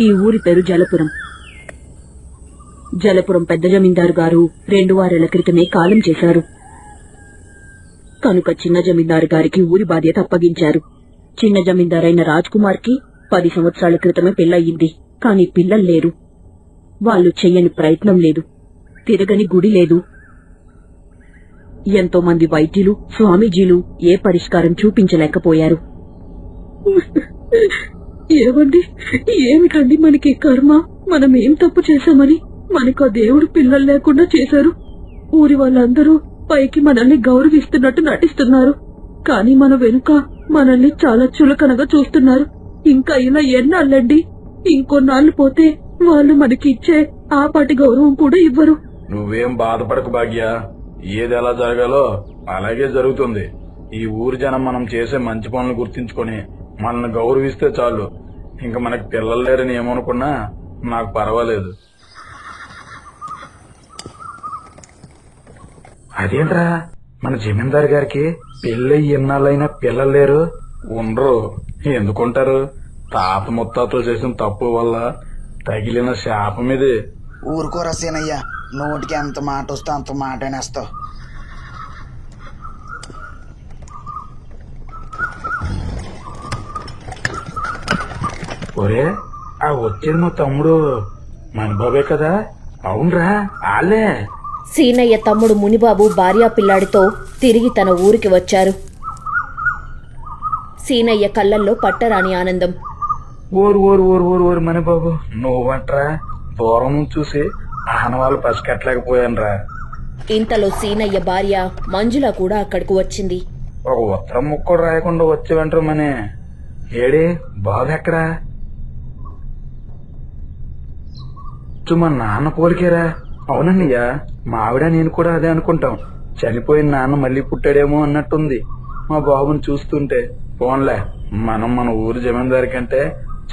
ఈ ఊరి పేరు జలపురం. జలపురం పెద్ద జమీందారు గారు రెండు వారాల క్రితమే కాలం చేశారు. కనుక చిన్న జమీందారు గారికి ఊరి బాధ్యత అప్పగించారు. చిన్న జమీందారైన రాజ్ కుమార్కి పది సంవత్సరాల క్రితమే పెళ్ళయింది. కాని పిల్లలు లేరు. వాళ్ళు చెయ్యని ప్రయత్నం లేదు. తిరగని గుడి లేదు. ఎంతో మంది వైద్యులు స్వామీజీలు ఏ పరిష్కారం చూపించలేకపోయారు. ఏమండి? ఏమిటండి మనకి కర్మ? మనం ఏం తప్పు చేశామని? మనకు ఆ దేవుడు పిల్లలు లేకుండా చేశారు. ఊరి వాళ్ళందరూ పైకి మనల్ని గౌరవిస్తున్నట్టు నటిస్తున్నారు. కానీ మన వెనుక మనల్ని చాలా చులకనగా చూస్తున్నారు. ఇంకా ఇలా ఎన్నాళ్ళండి? ఇంకొన్నాళ్ళు పోతే వాళ్ళు మనకి ఇచ్చే ఆపాటి గౌరవం కూడా ఇవ్వరు. నువ్వేం బాధపడకు భాగ్య. ఏది ఎలా జరగాలో అలాగే జరుగుతుంది. ఈ ఊరు జనం మనం చేసే మంచి పనులు గుర్తించుకొని మనల్ని గౌరవిస్తే చాలు. ఇంకా మనకి పిల్లలు లేరని ఏమనుకున్నా నాకు పర్వాలేదు. అదేంట్రా? మన జమీందార్ గారికి పెళ్ళి ఎన్నాళ్ళైనా పిల్లలు లేరు. ఉండరు. ఎందుకుంటారు? తాత ముత్తాతలు చేసిన తప్పు వల్ల తగిలిన శాపం ఇది. ఊరుకోరా సీనయ్య. నోటికి ఎంత మాట వస్తే అంత మాట అనేస్తావు. ఒరే ఆ వచ్చేది మా తమ్ముడు మన బాబే కదా? అవునరా ఆలే. సీనయ్య తమ్ముడు మునిబాబు భార్యా పిల్లాడితో తిరిగి తన ఊరికి వచ్చారు. సీనయ్య కళ్ళల్లో పట్టరాని ఆనందం. ఓరు ఓరు ఓరు ఓరు ఓరు మన బాబు నువ్వంట్రా దూరం నుంచి చూసి ఆనవాళ్ళు పసికట్టలేకపోయానురా ఇంతలో సీనయ్య భార్య మంజుల కూడా అక్కడికి వచ్చింది. ఒక ఉత్తరం ముక్కడు రాయకుండా వచ్చేవంటారు మనే. ఏడి బాబు ఎక్కడా మా నాన్న పోలికేరా? అవునన్నయ్యా మా ఆవిడ నేను కూడా అదే అనుకుంటాం. చనిపోయిన నాన్న మళ్ళీ పుట్టాడేమో అన్నట్టుంది. మా బాబుని చూస్తుంటే పోన్లే మనం మన ఊరు జమీందారి కంటే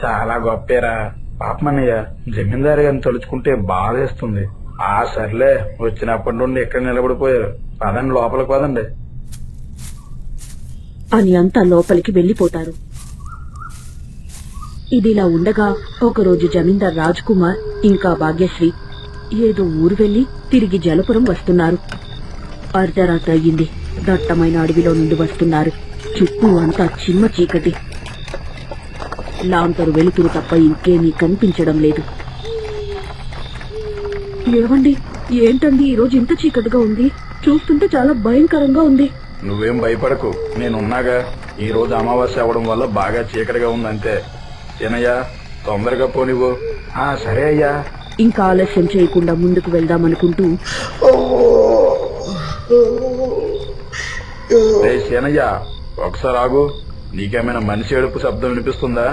చాలా గొప్పేరా. పాపమన్నయ్య జమీందారి గారిని తలుచుకుంటే బాధేస్తుంది. ఆ సర్లే వచ్చినప్పటి నుండి ఎక్కడ నిలబడిపోయారు. పదండి లోపలికి పదండి. అని అంతా లోపలికి వెళ్ళిపోతారు ఇదిలా ఉండగా ఒకరోజు జమీందార్ రాజ్ కుమార్ ఇంకా భాగ్యశ్రీ ఏదో ఊరు వెళ్ళి తిరిగి జలపురం వస్తున్నారు. అర్ధరాత్రి అయ్యింది. దట్టమైన అడవిలో నుండి వస్తున్నారు. చుట్టూ అంతా చిమ్మ చీకటి. లాంతరు వెలుతురు తప్ప ఇంకేమీ కనిపించడం లేదు. ఏవండి ఏంటండి? ఈరోజు ఇంత చీకటిగా ఉంది. చూస్తుంటే చాలా భయంకరంగా ఉంది. నువ్వేం భయపడకు. నేనున్నాగా. ఈ రోజు అమావాస్య అవడం వల్ల బాగా చీకటిగా ఉందంతే. చిన్నయ్య తొందరగా పోనివ్వు ఆ సరే అయ్యా. ఇంకా ఆలస్యం చేయకుండా ముందుకు వెళ్దామనుకుంటూ రే శనయ్య ఒకసారి ఆగు. నీకేమైనా మనిషి ఏడుపు శబ్దం వినిపిస్తుందా?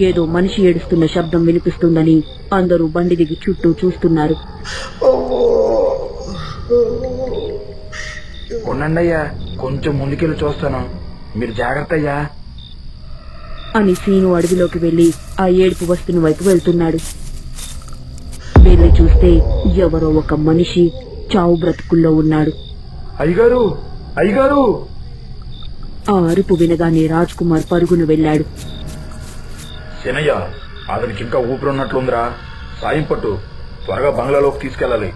ఏదో మనిషి ఏడుస్తున్న శబ్దం వినిపిస్తుందని అందరూ బండి దిగి చుట్టూ చూస్తున్నారు. ఉండండి అయ్యా. కొంచెం ముందుకెళ్ళి చూస్తాను. మీరు జాగ్రత్త అయ్యా. అని సీను అడవిలోకి వెళ్ళి ఆ ఏడుపు వస్తున్న వైపు వెళ్తున్నాడు. వెళ్ళి చూస్తే ఎవరో ఒక మనిషి చావు బ్రతుకుల్లో ఉన్నాడు. అయ్యగారు! అయ్యగారు! ఆ అరుపు వినగానే రాజ్ కుమార్ పరుగున వెళ్ళాడు. శనయ్య అతనికి ఇంకా ఊపిరున్నట్లుందిరా సాయం పట్టు. త్వరగా బంగ్లాలోకి తీసుకెళ్ళాలి.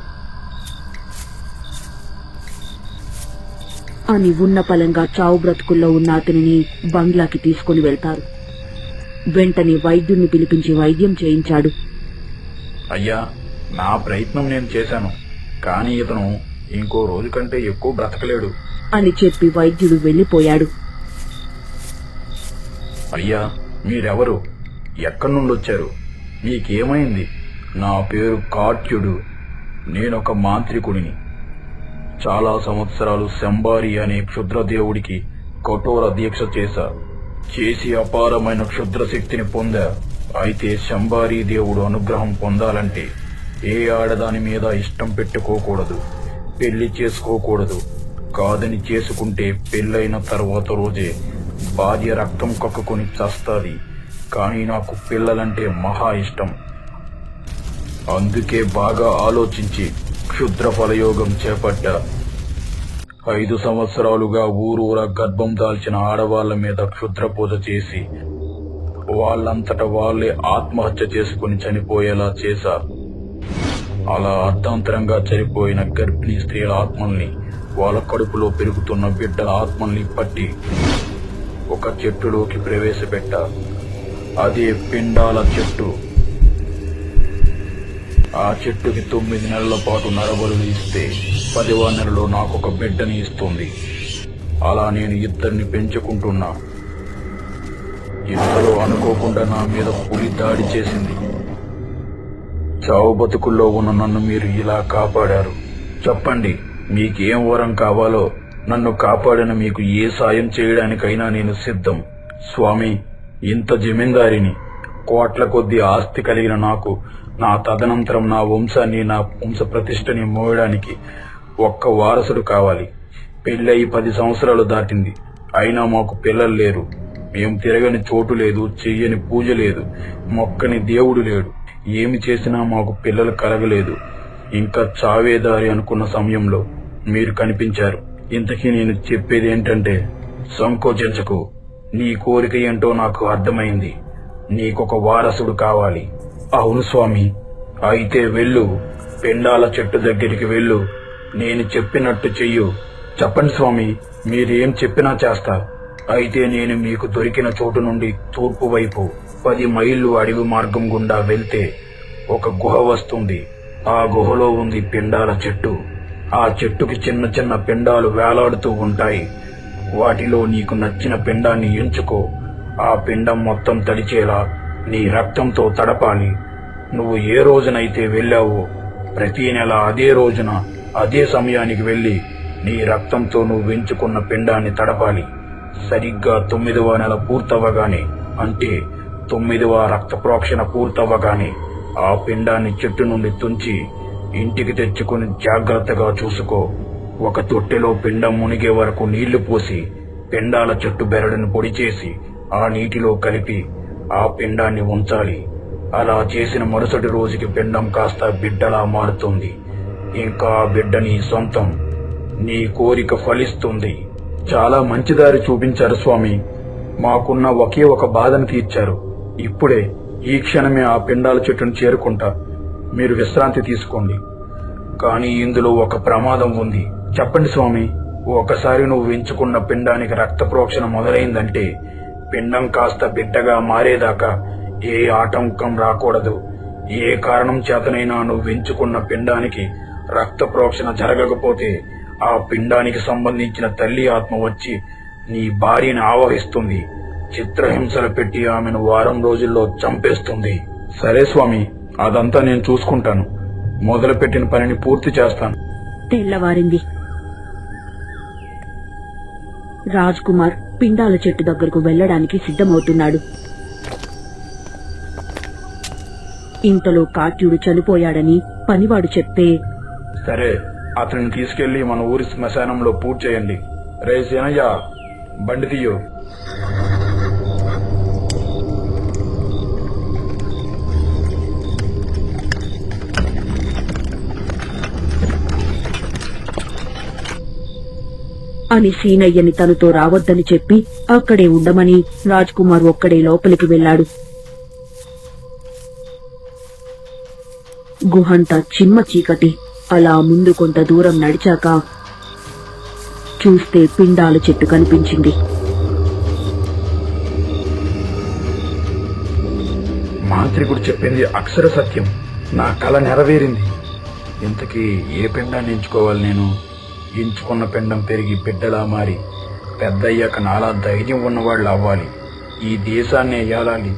అని ఉన్న పలంగా చావు బ్రతుకుల్లో ఉన్న అతనిని బంగ్లాకి తీసుకుని వెళ్తారు. వెంటనే వైద్యుణ్ణి పిలిపించి వైద్యం చేయించాడు. అయ్యా నా ప్రయత్నం నేను చేశాను కానీ ఇతను ఇంకో రోజు కంటే ఎక్కువ బ్రతకలేడు. అని చెప్పి వైద్యుడు వెళ్ళిపోయాడు అయ్యా మీరెవరు? ఎక్కడి నుండి వచ్చారు మీకేమైంది? నా పేరు కాట్యుడు నేనొక మాంత్రికుడిని. చాలా సంవత్సరాలు శంబారి అనే క్షుద్ర దేవుడికి కఠోర దీక్ష చేశా. చేసి అపారమైన క్షుద్ర శక్తిని పొందా అయితే శంబారి దేవుడు అనుగ్రహం పొందాలంటే ఏ ఆడదాని మీద ఇష్టం పెట్టుకోకూడదు పెళ్ళి చేసుకోకూడదు. కాదని చేసుకుంటే పెళ్ళైన తర్వాత రోజే భార్య రక్తం కక్కుకొని చస్తాది కానీ నాకు పిల్లలంటే మహా ఇష్టం. అందుకే బాగా ఆలోచించి క్షుద్ర ఫలయోగం చేపట్టా. ఐదు సంవత్సరాలుగా ఊరూరా గర్భం దాల్చిన ఆడవాళ్ళ మీద క్షుద్ర పూజ చేసి వాళ్ళంతట వాళ్ళే ఆత్మహత్య చేసుకుని చనిపోయేలా చేశారు. అలా అర్ధాంతరంగా చనిపోయిన గర్భిణీ స్త్రీల ఆత్మల్ని వాళ్ళ కడుపులో పెరుగుతున్న బిడ్డల ఆత్మల్ని పట్టి ఒక చెట్టులోకి ప్రవేశపెట్టారు. అదే పిండాల చెట్టు ఆ చెట్టుకి తొమ్మిది నెలల పాటు నరబలులు ఇస్తే పదివ నెలలో నాకు ఒక బిడ్డని ఇస్తుంది. అలా నేను ఇద్దరిని పెంచుకుంటున్నా. ఇంతలో అనుకోకుండా నా మీద పులి దాడి చేసింది. చావు బతుకుల్లో ఉన్న నన్ను మీరు ఇలా కాపాడారు. చెప్పండి మీకేం వరం కావాలో? నన్ను కాపాడిన మీకు ఏ సాయం చేయడానికైనా నేను సిద్ధం. స్వామి ఇంత జమీందారిని. కోట్ల కొద్ది ఆస్తి కలిగిన నాకు నా తదనంతరం నా వంశాన్ని నా వంశ ప్రతిష్టని మోయడానికి ఒక్క వారసుడు కావాలి. పెళ్ళయి పది సంవత్సరాలు దాటింది. అయినా మాకు పిల్లలు లేరు. మేం తిరగని చోటు లేదు చెయ్యని పూజ లేదు మొక్కని దేవుడు లేడు. ఏమి చేసినా మాకు పిల్లలు కలగలేదు. ఇంకా చావేదారి అనుకున్న సమయంలో మీరు కనిపించారు. ఇంతకీ నేను చెప్పేది ఏంటంటే సంకోచించకు. నీ కోరిక ఏంటో నాకు అర్థమైంది. నీకొక వారసుడు కావాలి. అవును స్వామి. అయితే వెళ్ళు. పెండాల చెట్టు దగ్గరికి వెళ్ళు. నేను చెప్పినట్టు చెయ్యు. చెప్పండి స్వామి మీరేం చెప్పినా చేస్తా. అయితే నేను మీకు దొరికిన చోటు నుండి తూర్పు వైపు పది మైళ్ళు అడవి మార్గం గుండా వెళ్తే ఒక గుహ వస్తుంది. ఆ గుహలో ఉంది పిండాల చెట్టు. ఆ చెట్టుకి చిన్న చిన్న పిండాలు వేలాడుతూ ఉంటాయి. వాటిలో నీకు నచ్చిన పిండాన్ని ఎంచుకో. ఆ పిండం మొత్తం తడిచేలా నీ రక్తంతో తడపాలి. నువ్వు ఏ రోజునైతే వెళ్ళావో ప్రతి నెల అదే రోజున అదే సమయానికి వెళ్ళి నీ రక్తంతో నువ్వు ఎంచుకున్న పిండాన్ని తడపాలి. సరిగ్గా తొమ్మిదవ నెల పూర్తవ్వగానే అంటే తొమ్మిదవ రక్త ప్రోక్షణ పూర్తవ్వగానే ఆ పిండాన్ని చెట్టు నుండి తుంచి ఇంటికి తెచ్చుకుని జాగ్రత్తగా చూసుకో. ఒక తొట్టెలో పిండం మునిగే వరకు నీళ్ళు పోసి పిండాల చెట్టు బెరడును పొడి చేసి ఆ నీటిలో కలిపి ఆ పిండాన్ని ఉంచాలి. అలా చేసిన మరుసటి రోజుకి పిండం కాస్త బిడ్డలా మారుతుంది. ఇంకా ఆ బిడ్డ నీ సొంతం. నీ కోరిక ఫలిస్తుంది. చాలా మంచిదారి చూపించారు స్వామి. మాకున్న ఒకే ఒక బాధను తీర్చారు. ఇప్పుడే ఈ క్షణమే ఆ పిండాల చెట్టును చేరుకుంటా. మీరు విశ్రాంతి తీసుకోండి. కానీ ఇందులో ఒక ప్రమాదం ఉంది. చెప్పండి స్వామి ఒకసారి నువ్వు ఎంచుకున్న పిండానికి రక్త ప్రోక్షణ మొదలైందంటే పిండం కాస్త బిడ్డగా మారేదాకా ఏ ఆటంకం రాకూడదు. ఏ కారణం చేతనైనా నువ్వెంచుకున్న పిండానికి రక్త ప్రోక్షణ జరగకపోతే ఆ పిండానికి సంబంధించిన తల్లి ఆత్మ వచ్చి నీ భార్యని ఆవహిస్తుంది. చిత్రహింసలు పెట్టి ఆమెను వారం రోజుల్లో చంపేస్తుంది. సరే స్వామి అదంతా నేను చూసుకుంటాను. మొదలుపెట్టిన పనిని పూర్తి చేస్తాను. తెల్లవారింది. రాజ్ కుమార్ పిండాల చెట్టు దగ్గరకు వెళ్ళడానికి సిద్ధమవుతున్నాడు. ఇంతలో కాట్యుడు చనిపోయాడని పనివాడు చెప్తే సరే అతన్ని తీసుకెళ్ళి మన ఊరి శ్మశానంలో పూజ చేయండి రే సేనయ్య బండి తీయు. అని సీనయ్యని తనతో రావద్దని చెప్పి అక్కడే ఉండమని రాజ్ కుమార్ ఒక్కడే లోపలికి వెళ్ళాడు. గుహంతా చిమ్మ చీకటి. అలా ముందు కొంత దూరం నడిచాక చూస్తే పిండాల చెట్టు కనిపించింది. మాంత్రికుడు చెప్పింది అక్షర సత్యం. నా కళ నెరవేరింది. ఇంతకీ ఏ పిండాన్ని ఎంచుకోవాలి నేను? ఎంచుకున్న పిండం పెరిగి బిడ్డలా మారి పెద్దయ్యాక నాలా ధైర్యం ఉన్నవాళ్ళు అవ్వాలి. ఈ దేశాన్ని ఏలాలి?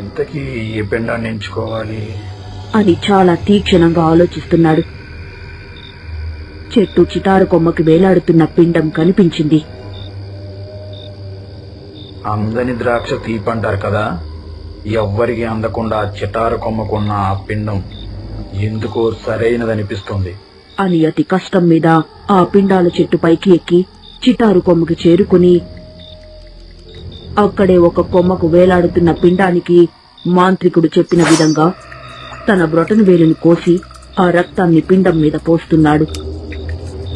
ఇంతకీ ఏ పిండాన్ని ఎంచుకోవాలి? అని చాలా తీక్షణంగా ఆలోచిస్తున్నాడు. చెట్టు చిటారు కొమ్మకి వేలాడుతున్న పిండం కనిపించింది. అందని ద్రాక్ష తీపంటారు కదా? ఎవ్వరికి అందకుండా చిటారు కొమ్మకున్న ఆ పిండం ఎందుకో సరైనదనిపిస్తుంది. అని అతి కష్టం మీద ఆ పిండాల చెట్టు పైకి ఎక్కి చిటారు కొమ్మకి చేరుకుని అక్కడే ఒక కొమ్మకు వేలాడుతున్న పిండానికి మాంత్రికుడు చెప్పిన విధంగా తన బ్రొటను వేలుని కోసి ఆ రక్తాన్ని పిండం మీద పోస్తున్నాడు.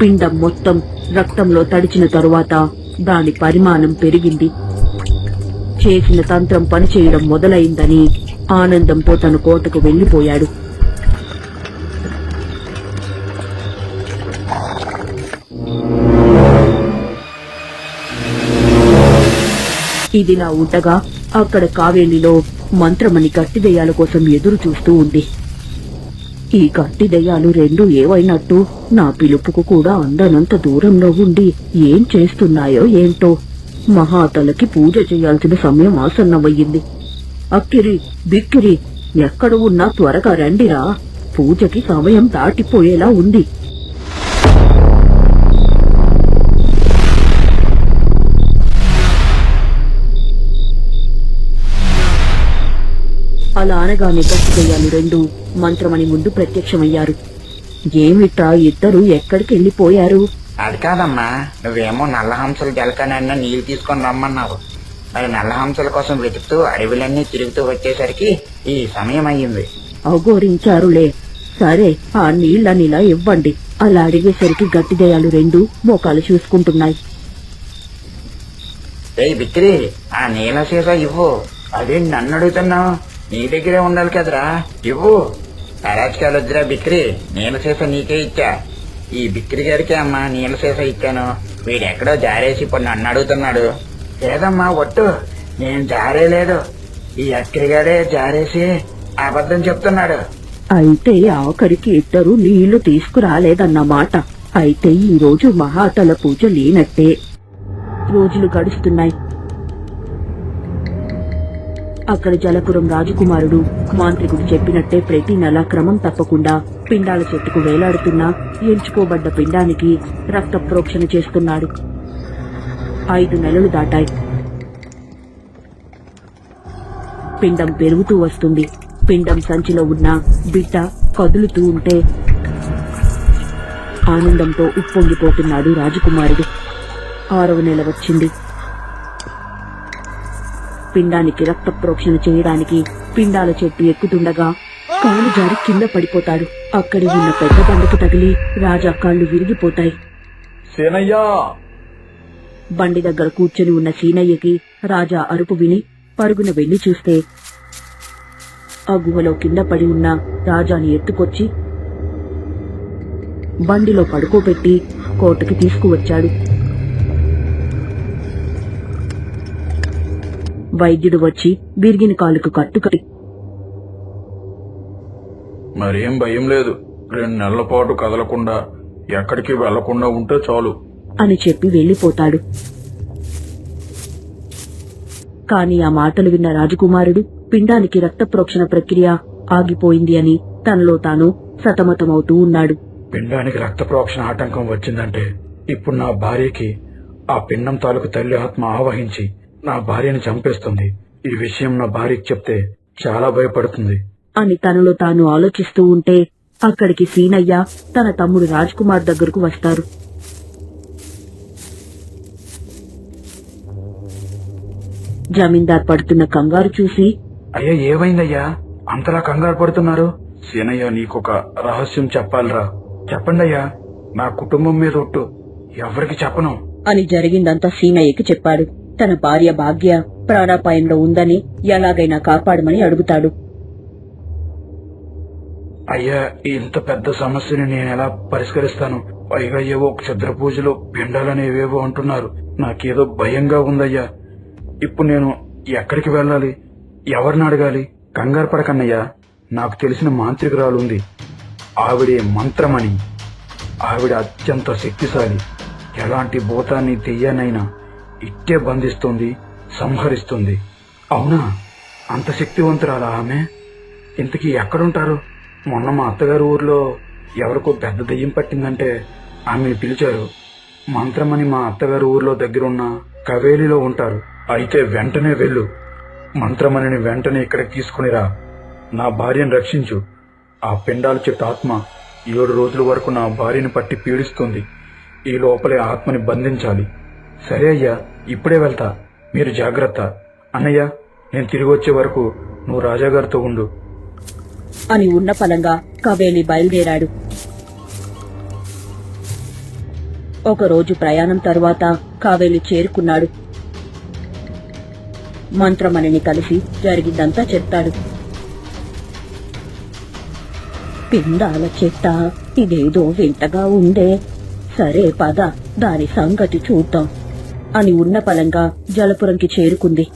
పిండం మొత్తం రక్తంలో తడిచిన తరువాత దాని పరిమాణం పెరిగింది. చేసిన తంత్రం పనిచేయడం మొదలైందని ఆనందంతో తన కోటకు వెళ్ళిపోయాడు ఇదిలా ఉండగా అక్కడ కావేలిలో మంత్రమని గట్టి దెయ్యాల కోసం ఎదురు చూస్తూ ఉంది. ఈ గట్టి దెయ్యాలు రెండు ఏవైనట్టు నా పిలుపుకు కూడా అందనంత దూరంలో ఉండి ఏం చేస్తున్నాయో ఏంటో మహాతలకి పూజ చేయాల్సిన సమయం ఆసన్నమయ్యింది. అక్కిరి బిక్కిరి ఎక్కడ ఉన్నా త్వరగా రండిరా. పూజకి సమయం దాటిపోయేలా ఉంది. అలా అనగానే గట్టిదయ్యాలు రెండు. మంత్రమని ముందు ప్రత్యక్షమయ్యారు. ఏమిట్రా ఇద్దరు ఎక్కడికి వెళ్ళిపోయారు? అది కాదమ్మా. నువ్వేమో నల్ల హంసలు జలకనన్న నీళ్ళు తీసుకొని రమ్మన్నావు. మరి నల్ల హంసల కోసం వెతుకుతూ అడవులన్నీ తిరుగుతూ వచ్చేసరికి ఈ సమయం అయ్యింది అవగోరించారులే సరే ఆ నీళ్ళనిలా ఇవ్వండి. అలా అడిగేసరికి గట్టిదయాలు రెండు మోకాలు చూసుకుంటున్నాయి. ఏయ్ బిక్కిరి ఆ నీళ్ళ సీసా ఇవ్వు. అదే నన్ను అడుగుతున్నావు. నీ దగ్గరే ఉండాలి కదరా. ఇవ్వు. అరాచకాలు వద్దురా బిక్కిరి నీళ్ళ సీస నీకే ఇచ్చా. ఈ బిక్కిరి గారికి అమ్మా నీళ్ళ సీసా ఇచ్చాను. వీడెక్కడో జారేసి ఇప్పుడు నన్ను అడుగుతున్నాడు. లేదమ్మా ఒట్టు. నేను జారేలేదు. ఈ అక్కడి గారే జారేసి అబద్ధం చెప్తున్నాడు. అయితే ఆఖరికి ఇద్దరు నీళ్ళు తీసుకురాలేదన్నమాట అయితే ఈ రోజు మహాతల పూజ లేనట్టే. రోజులు గడుస్తున్నాయి. అక్కడ జలపురం రాజకుమారుడు మాంత్రికుడు చెప్పినట్టే ప్రతి నెల క్రమం తప్పకుండా పిండాల చెట్టుకు వేలాడుతున్న ఎంచుకోబడ్డ పిండానికి రక్త ప్రోక్షణ చేస్తున్నాడు. ఐదు నెలలు దాటాయి. పిండం పెరుగుతూ వస్తుంది. పిండం సంచిలో ఉన్న బిడ్డ కదులుతూ ఉంటే ఆనందంతో ఉప్పొంగిపోతున్నాడు రాజకుమారుడు. ఆరవ నెల వచ్చింది. పిండానికి రక్త ప్రోక్షణ చేయడానికి పిండాల చెట్టు ఎక్కుతుండగా కాలు జారి కింద పడిపోతాడు అక్కడి ఉన్న పెద్ద బండకు తగిలి రాజా కాళ్ళు విరిగిపోతాయి. సేనయ్యా! బండి దగ్గర కూర్చొని ఉన్న సీనయ్యకి రాజా అరుపు విని పరుగున వెళ్ళి చూస్తే ఆ గుహలో కింద పడి ఉన్న రాజాని ఎత్తుకొచ్చి బండిలో పడుకోబెట్టి కోటకి తీసుకువచ్చాడు. వైద్యుడు వచ్చి విరిగిన కాలుకు కట్టుకట్టి మరేం భయం లేదు. రెండు నెలల పాటు కదలకుండా ఎక్కడికి వెళ్ళకుండా ఉంటే చాలు. అని చెప్పి వెళ్ళిపోతాడు కాని ఆ మాటలు విన్న రాజకుమారుడు పిండానికి రక్త ప్రోక్షణ ప్రక్రియ ఆగిపోయింది అని తనలో తాను సతమతమవుతూ ఉన్నాడు. పిండానికి రక్త ప్రోక్షణ ఆటంకం వచ్చిందంటే ఇప్పుడు నా భార్యకి ఆ పిండం తాలూకు తల్లి ఆత్మ ఆవహించి నా భార్యని చంపేస్తుంది. ఈ విషయం నా భార్యకి చెప్తే చాలా భయపడుతుంది. అని తనలో తాను ఆలోచిస్తూ ఉంటే అక్కడికి సీనయ్య తన తమ్ముడు రాజ్కుమార్ దగ్గరకు వస్తారు. జమీందార్ పడుతున్న కంగారు చూసి అయ్యా ఏమైందయ్యా? అంతలా కంగారు పడుతున్నారు? సీనయ్య నీకొక రహస్యం చెప్పాలిరా. చెప్పండయ్యా నా కుటుంబం మీద ఒట్టు ఎవరికి చెప్పను? అని జరిగిందంతా సీనయ్యకి చెప్పాడు. తన భార్య భాగ్య ప్రాణాపాయంలో ఉందని ఎలాగైనా కాపాడమని అడుగుతాడు. అయ్యా ఇంత పెద్ద సమస్యని నేను ఎలా పరిష్కరిస్తాను? పైగా ఏవో క్షుద్ర పూజలు పిండాలనేవేవో అంటున్నారు. నాకేదో భయంగా ఉందయ్యా. ఇప్పుడు నేను ఎక్కడికి వెళ్ళాలి? ఎవరిని అడగాలి? కంగారు పడకన్నయ్యా. నాకు తెలిసిన మాంత్రికురాలు ఉంది. ఆవిడే మంత్రమని ఆవిడ అత్యంత శక్తిశాలి. ఎలాంటి భూతాన్ని తెయ్యనైనా ఇట్టే బంధిస్తుంది సంహరిస్తుంది. అవునా? అంత శక్తివంతురాలా ఆమె? ఇంతకీ ఎక్కడుంటారు? మొన్న మా అత్తగారు ఊర్లో ఎవరికో పెద్ద దెయ్యం పట్టిందంటే ఆమెను పిలిచారు. మంత్రమని మా అత్తగారు ఊర్లో దగ్గరున్న కవేలిలో ఉంటారు. అయితే వెంటనే వెళ్ళు. మంత్రమణిని వెంటనే ఇక్కడికి తీసుకునిరా నా భార్యను రక్షించు. ఆ పిండాల చెట్టు ఆత్మ ఏడు రోజుల వరకు నా భార్యని పట్టి పీడిస్తుంది. ఈ లోపలే ఆత్మని బంధించాలి. సరే. అయ్యా ఇప్పుడే వెళ్తా. మీరు జాగ్రత్త. అన్నయ్య నేను తిరిగి వచ్చే వరకు నువ్వు రాజాగారితో ఉండు. అని ఉన్న పలంగా కవేలి బయలుదేరాడు. ఒకరోజు ప్రయాణం తరువాత కావేలి చేరుకున్నాడు. మంత్రమణిని కలిసి జరిగిందంతా చెప్తాడు. పిండాల చెట్ట ఇదేదో వింతగా ఉందే. సరే పద దాని సంగతి చూద్దాం. అని ఉన్న పలంగా జలపురంకి చేరుకుంది.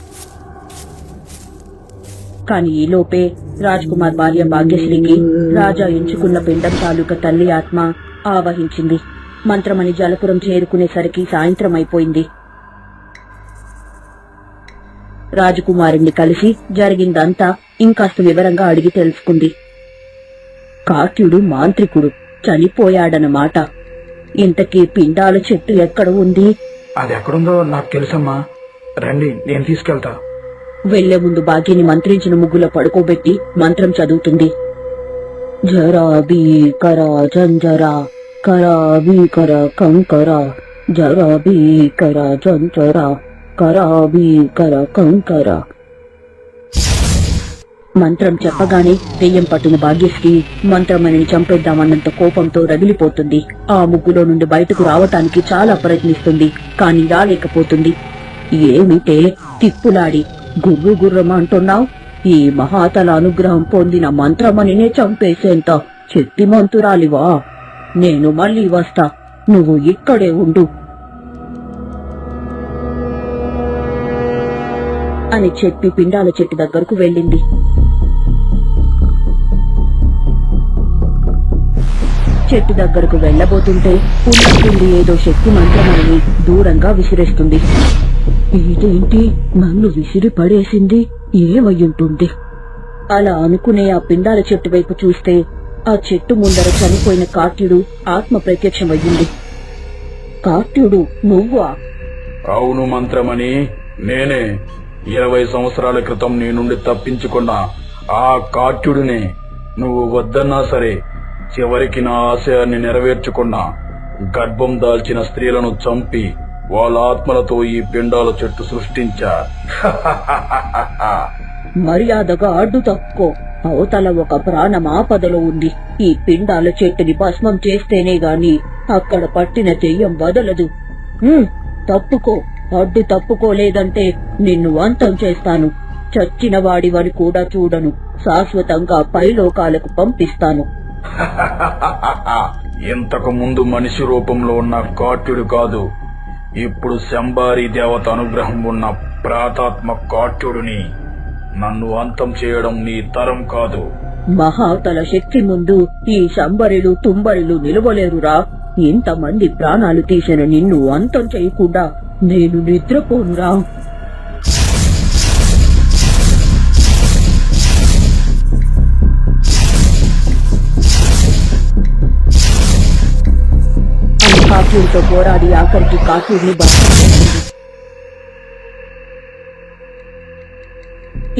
కాని ఈలోపే రాజ్కుమార్ భార్య భాగ్యశ్రీకి రాజా ఎంచుకున్న పిండం తాలూకా తల్లి ఆత్మ ఆవహించింది. మంత్రమని జలపురం చేరుకునేసరికి సాయంత్రం అయిపోయింది రాజకుమారుణ్ణి కలిసి జరిగిందంతా ఇంకాస్త వివరంగా అడిగి తెలుసుకుంది. కాక్యుడు మాంత్రికుడు చనిపోయాడనమాట ఇంతకీ పిండాల చెట్టు ఎక్కడ ఉంది? అది ఎక్కడుందో నాకు తెలుసమ్మా. రండి నేను తీసుకెళ్తా. వెళ్ళే ముందు భాగ్యని మంత్రించిన ముగ్గులో పడుకోబెట్టి మంత్రం చదువుతుంది. జరా భీకర జంజరా కరా భీకర కంకర జరా భీకర జంజరా కరా భీకర కంకర. మంత్రం చెప్పగానే దెయ్యం పట్టిన భాగ్యశ్రీ మంత్రమణిని చంపేద్దామన్నంత కోపంతో రగిలిపోతుంది. ఆ ముగ్గులో నుండి బయటకు రావటానికి చాలా ప్రయత్నిస్తుంది కాని రాలేకపోతుంది. ఏమిటే? తిప్పులాడి. గుర్రు గుర్రం అంటున్నావు? ఈ మహాతల అనుగ్రహం పొందిన మంత్రమణినే చంపేసేంత శక్తిమంతురాలివా? నేను మళ్ళీ వస్తా. నువ్వు ఇక్కడే ఉండు. అని చెప్పి పిండాల చెట్టు దగ్గరకు వెళ్ళింది. చెట్టు దగ్గరకు వెళ్ళబోతుంటే ఉన్నట్టుండి ఏదో శక్తి మంత్రమని దూరంగా విసిరేస్తుంది. ఇదేంటి నన్ను విసిరి పడేసింది ఏమయ్యుంటుంది? అలా అనుకునే ఆ పిండాల చెట్టు వైపు చూస్తే ఆ చెట్టు ముందర చనిపోయిన కార్త్యుడు ఆత్మ ప్రత్యక్షమయ్యింది. కార్త్యుడు నువ్వా? అవును మంత్రమని నేనే. ఇరవై సంవత్సరాల క్రితం నీ నుండి తప్పించుకున్న ఆ కాట్యుడినే నువ్వు వద్దన్నా సరే చివరికి నా ఆశయాన్ని నెరవేర్చుకున్నా గర్భం దాల్చిన స్త్రీలను చంపి వాళ్ళ ఆత్మలతో ఈ పిండాల చెట్టు సృష్టించా మర్యాదగా అడ్డు తప్పుకో. అవతల ఒక ప్రాణం ఆపదలో ఉంది. ఈ పిండాల చెట్టుని భస్మం చేస్తేనే గాని అక్కడ పట్టిన దెయ్యం వదలదు. తప్పుకో. అడ్డు తప్పుకోలేదంటే నిన్ను అంతం చేస్తాను. చచ్చిన వాడివని కూడా చూడను. శాశ్వతంగా పైలోకాలకు పంపిస్తాను. ఇంతకు ముందు మనిషి రూపంలో ఉన్న కాట్యుడు కాదు. ఇప్పుడు శంబారి దేవత అనుగ్రహం ఉన్న ప్రాతాత్మ కాట్యుడిని నన్ను అంతం చేయడం నీ తరం కాదు. మహాతల శక్తి ముందు ఈ శంబరిలు తుంబరిలు నిలవలేరురా. ఇంతమంది ప్రాణాలు తీసిన నిన్ను అంతం చేయకుండా నేను నిద్రపోనురా. అని పోరాడి ఆఖరికి కాకుడిని బతికించింది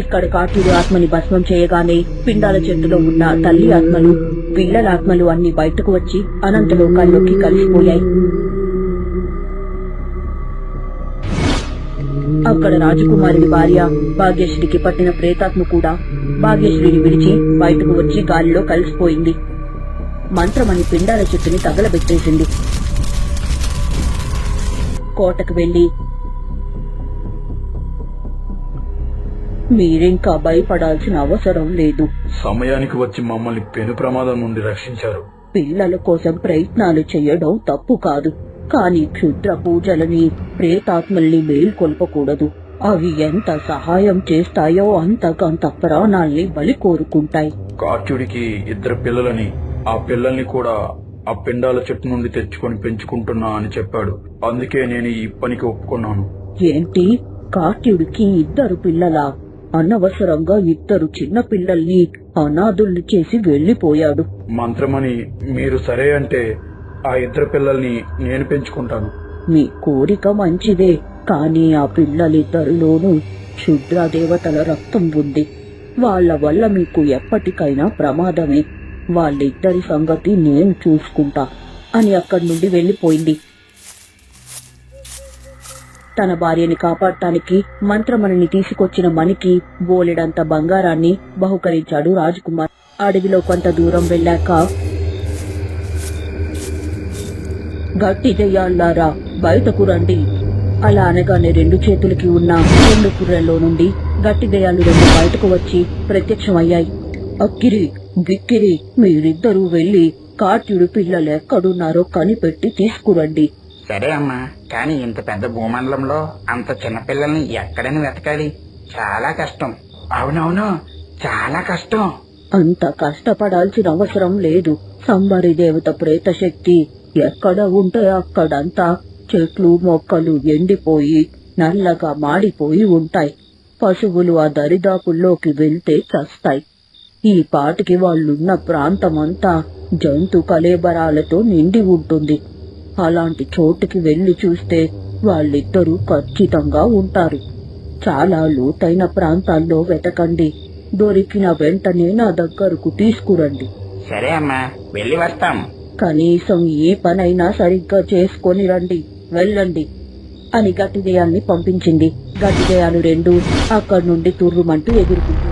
ఇక్కడ కాటుడు ఆత్మని భస్మం చేయగానే పిండాల చెట్టులో ఉన్న తల్లి ఆత్మలు పిల్లల ఆత్మలు అన్ని బయటకు వచ్చి అనంత లోకాల్లోకి కలిసిపోయాయి. అక్కడ రాజకుమారుడి భార్య భాగ్యశ్రీకి పట్టిన ప్రేతాత్మ కూడా భాగ్యశ్రీని విడిచి బయటకు వచ్చి గాలిలో కలిసిపోయింది. మంత్రమని పిండాల చెట్టుని తగలబెట్టేసింది. కోటకు వెళ్ళి మీరింకా భయపడాల్సిన అవసరం లేదు. సమయానికి వచ్చి మమ్మల్ని పెను ప్రమాదం నుండి రక్షించారు. పిల్లల కోసం ప్రయత్నాలు చేయడం తప్పు కాదు. కానీ క్షుద్ర పూజలని ప్రేతాత్మల్ని మేల్కొల్పకూడదు. అవి ఎంత సహాయం చేస్తాయో అంతకంత ప్రాణాల్ని బలి కోరుకుంటాయి. కాట్యుడికి ఇద్దరు పిల్లలని ఆ పిల్లల్ని కూడా ఆ పిండాల చెట్టు నుండి తెచ్చుకొని పెంచుకుంటున్నా అని చెప్పాడు. అందుకే నేను ఈ పనికి ఒప్పుకున్నాను. ఏంటి? కాట్యుడికి ఇద్దరు పిల్లలా? అనవసరంగా ఇద్దరు చిన్న పిల్లల్ని అనాథుల్ని చేసి వెళ్ళిపోయాడు మంత్రమని మీరు సరే అంటే ఆ ఇద్దరు పిల్లల్ని నేను పెంచుకుంటాను. మీ కోరిక మంచిదే కానీ ఆ పిల్లలిద్దరిలోనూ క్షుద్ర దేవతల రక్తం ఉంది. వాళ్ళ వల్ల మీకు ఎప్పటికైనా ప్రమాదమే. వాళ్ళిద్దరి సంగతి నేను చూసుకుంటా అని అక్కడి నుండి వెళ్ళిపోయింది తన భార్యని కాపాడటానికి మంత్రమణిని తీసుకొచ్చిన మణికి బోలెడంత బంగారాన్ని బహుకరించాడు రాజకుమార్. అడవిలో కొంత దూరం వెళ్ళాక గట్టి దెయ్యాలారా బయటకు రండి అలా అనగానే రెండు చేతులకి ఉన్న రెండు పుర్రెల్లో నుండి గట్టి దయాలు రెండు బయటకు వచ్చి ప్రత్యక్షమయ్యాయి. అక్కిరి బిక్కిరి మీరిద్దరూ వెళ్ళి కాట్యుడు పిల్లలు ఎక్కడున్నారో కనిపెట్టి తీసుకురండి. సరే అమ్మా కానీ ఇంత పెద్ద భూమండలంలో అంత చిన్న పిల్లల్ని ఎక్కడని వెతకాలి? చాలా కష్టం. అవునవును చాలా కష్టం. అంత కష్టపడాల్సిన అవసరం లేదు. సంబరి దేవత ప్రేత శక్తి ఎక్కడ ఉంటే అక్కడంతా చెట్లు మొక్కలు ఎండిపోయి నల్లగా మాడిపోయి ఉంటాయి. పశువులు ఆ దరిదాపుల్లోకి వెళ్తే చస్తాయి. ఈ పాటికి వాళ్ళున్న ప్రాంతమంతా జంతు కలేబరాలతో నిండి ఉంటుంది. అలాంటి చోటుకి వెళ్ళి చూస్తే వాళ్ళిద్దరూ ఖచ్చితంగా ఉంటారు. చాలా లోతైన ప్రాంతాల్లో వెతకండి. దొరికిన వెంటనే నా దగ్గరకు తీసుకురండి. సరే అమ్మా వెళ్ళి వస్తాం. కనీసం ఏ పనైనా సరిగ్గా చేసుకొని రండి వెళ్ళండి అని గట్టిదయాన్ని పంపించింది. గట్టిదయాలు రెండు అక్కడి నుండి తుర్రుమంటూ ఎగురుకుంటూ